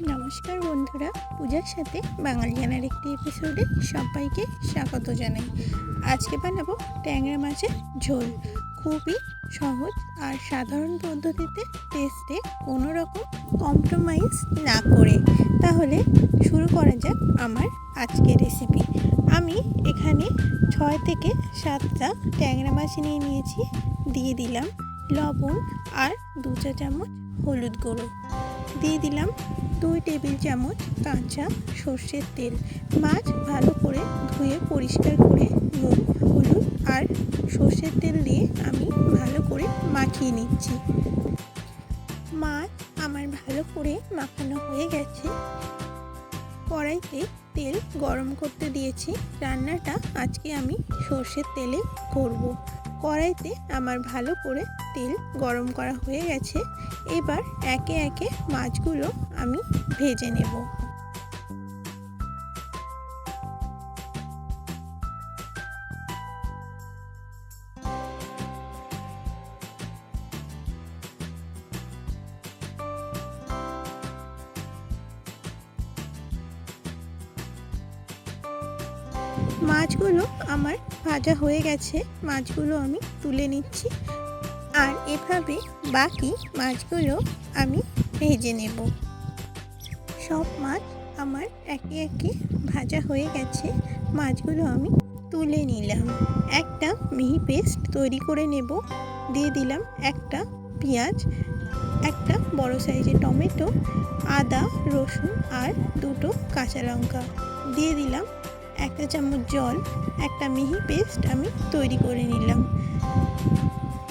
নমস্কার বন্ধুরা, পূজার সাথে বাঙালিয়ানার একটি এপিসোডে সবাইকে স্বাগত জানাই। আজকে বানাবো ট্যাংরা মাছের ঝোল। খুবই সহজ আর সাধারণ পদ্ধতিতে টেস্টে কোনো রকম কম্প্রোমাইজ না করে। তাহলে শুরু করা যাক আমার আজকের রেসিপি আমি এখানে ছয় থেকে সাতটা ট্যাংরা মাছ নিয়ে নিয়েছি। দিয়ে দিলাম লবণ আর দু চা চামচ হলুদ গুঁড়ো। দিয়ে দিলাম দুই টেবিল চামচ কাঁচা সর্ষের তেল। মাছ ভালো করে ধুয়ে পরিষ্কার করে নুন, হলুদ আর সর্ষের তেল দিয়ে আমি ভালো করে মাখিয়ে নিচ্ছি। মাছ আমার ভালো করে মাখানো হয়ে গেছে। কড়াইতে তেল গরম করতে দিয়েছি। রান্নাটা আজকে আমি সর্ষের তেলে করব। কড়াইতে আমার ভালো করে তেল গরম করা হয়ে গেছে। এবার একে একে মাছগুলো আমি ভেজে নেব। মাছগুলো আমার ভাজা হয়ে গেছে, মাছগুলো আমি তুলে নিচ্ছি। আর এভাবে বাকি মাছগুলো আমি ভেজে নেব। সব মাছ আমার একে একে ভাজা হয়ে গেছে, মাছগুলো আমি তুলে নিলাম। একটা মিহি পেস্ট তৈরি করে নেব, দিয়ে দিলাম একটা পেঁয়াজ, একটা বড় সাইজের টমেটো, আদা, রসুন আর দুটো কাঁচা লঙ্কা। দিয়ে দিলাম একটা চামচ জল, একটা মিহি পেস্ট আমি তৈরি করে নিলাম।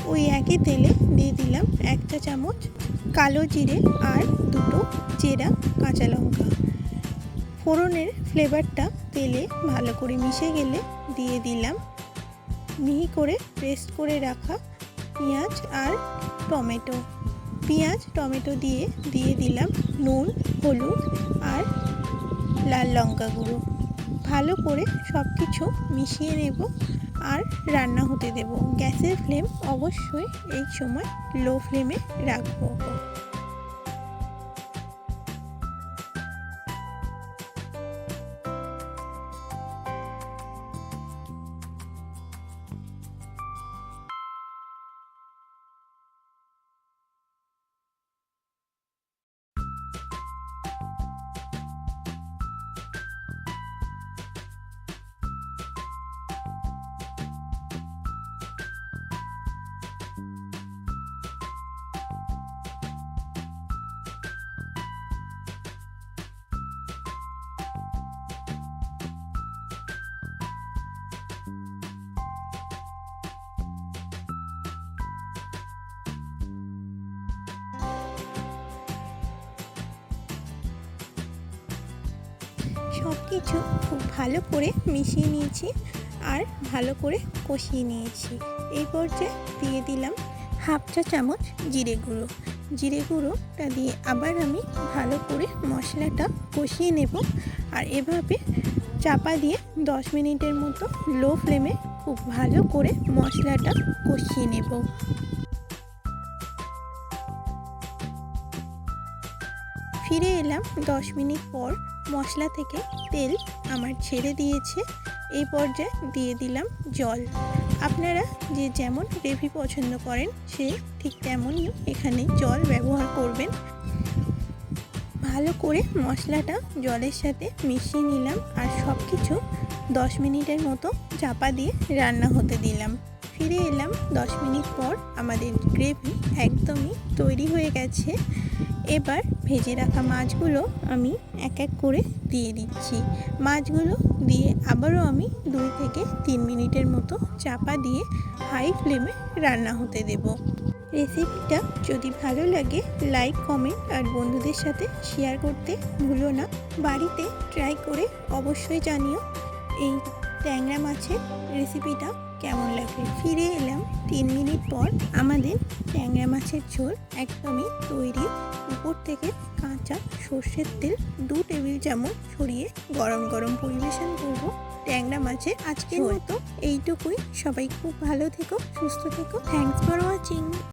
ওই একই তেলে দিয়ে দিলাম একটা চামচ কালো জিরে আর দুটো চেরা কাঁচা লঙ্কা। ফোড়নের ফ্লেভারটা তেলে ভালো করে মিশে গেলে দিয়ে দিলাম। মিহি করে পেস্ট করে রাখা পেঁয়াজ আর টমেটো। পেঁয়াজ, টমেটো দিয়ে দিয়ে দিলাম নুন, হলুদ আর লাল লঙ্কা গুঁড়ো। ভালো করে সব কিছু মিশিয়ে নেব আর রান্না হতে দেব। গ্যাসের ফ্লেম অবশ্যই এই সময় লো ফ্লেমে রাখব। সব কিছু খুব ভালো করে মিশিয়ে নিয়েছি আর ভালো করে কষিয়ে নিয়েছি। এই পর্যায়ে দিয়ে দিলাম হাফ চা চামচ জিরে গুঁড়ো। জিরে গুঁড়োটা দিয়ে আবার আমি ভালো করে মশলাটা কষিয়ে নেব আর এভাবে চাপা দিয়ে দশ মিনিটের মতো লো ফ্লেমে খুব ভালো করে মশলাটা কষিয়ে নেব। ফিরে এলাম দশ মিনিট পর মশলা থেকে তেল আমার ছেড়ে দিয়েছে। এই পর্যায়ে দিয়ে দিলাম জল। আপনারা যে যেমন গ্রেভি পছন্দ করেন, সে ঠিক তেমনই এখানে জল ব্যবহার করবেন। ভালো করে মশলাটা জলের সাথে মিশিয়ে নিলাম আর সব কিছু দশ মিনিটের মতো চাপা দিয়ে রান্না হতে দিলাম। ফিরে এলাম দশ মিনিট পর আমাদের গ্রেভি একদমই তৈরি হয়ে গেছে। এবার ভেজে রাখা মাছগুলো আমি এক এক করে দিয়ে দিচ্ছি। মাছগুলো দিয়ে আবারও আমি দুই থেকে তিন মিনিটের মতো চাপা দিয়ে হাই ফ্লেমে রান্না হতে দেব। রেসিপিটা যদি ভালো লাগে, লাইক, কমেন্ট আর বন্ধুদের সাথে শেয়ার করতে ভুলো না। বাড়িতে ট্রাই করে অবশ্যই জানিও। এই ট্যাংরা মাছের রেসিপিটা কেমন লাগে ফিরে এলাম তিন মিনিট পর। আমাদের ট্যাংরা মাছের ঝোল একদমই তৈরি। উপর থেকে কাঁচা সর্ষের তেল দু টেবিল চামচ ছড়িয়ে গরম গরম পরিবেশন করব ট্যাংরা মাছের আজকের মতো। এইটুকুই। সবাই খুব ভালো থেকো সুস্থ থেকো। Thanks for watching